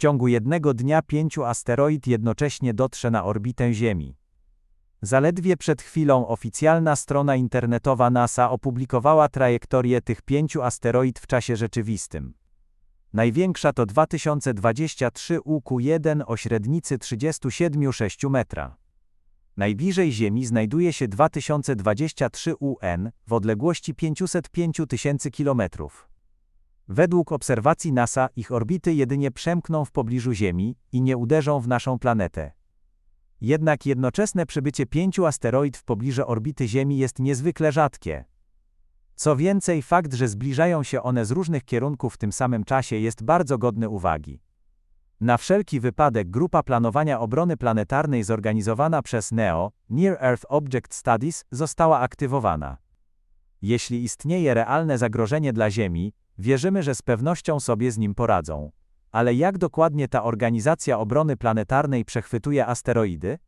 ciągu jednego dnia pięciu asteroid jednocześnie dotrze na orbitę Ziemi. Zaledwie przed chwilą oficjalna strona internetowa NASA opublikowała trajektorię tych pięciu asteroid w czasie rzeczywistym. Największa to 2023 UQ1 o średnicy 37,6 metra. Najbliżej Ziemi znajduje się 2023 UN w odległości 505 tysięcy kilometrów. Według obserwacji NASA ich orbity jedynie przemkną w pobliżu Ziemi i nie uderzą w naszą planetę. Jednak jednoczesne przybycie pięciu asteroid w pobliżu orbity Ziemi jest niezwykle rzadkie. Co więcej, fakt, że zbliżają się one z różnych kierunków w tym samym czasie jest bardzo godny uwagi. Na wszelki wypadek Grupa Planowania Obrony Planetarnej zorganizowana przez NEO, Near Earth Object Studies, została aktywowana. Jeśli istnieje realne zagrożenie dla Ziemi, wierzymy, że z pewnością sobie z nim poradzą. Ale jak dokładnie ta organizacja obrony planetarnej przechwytuje asteroidy?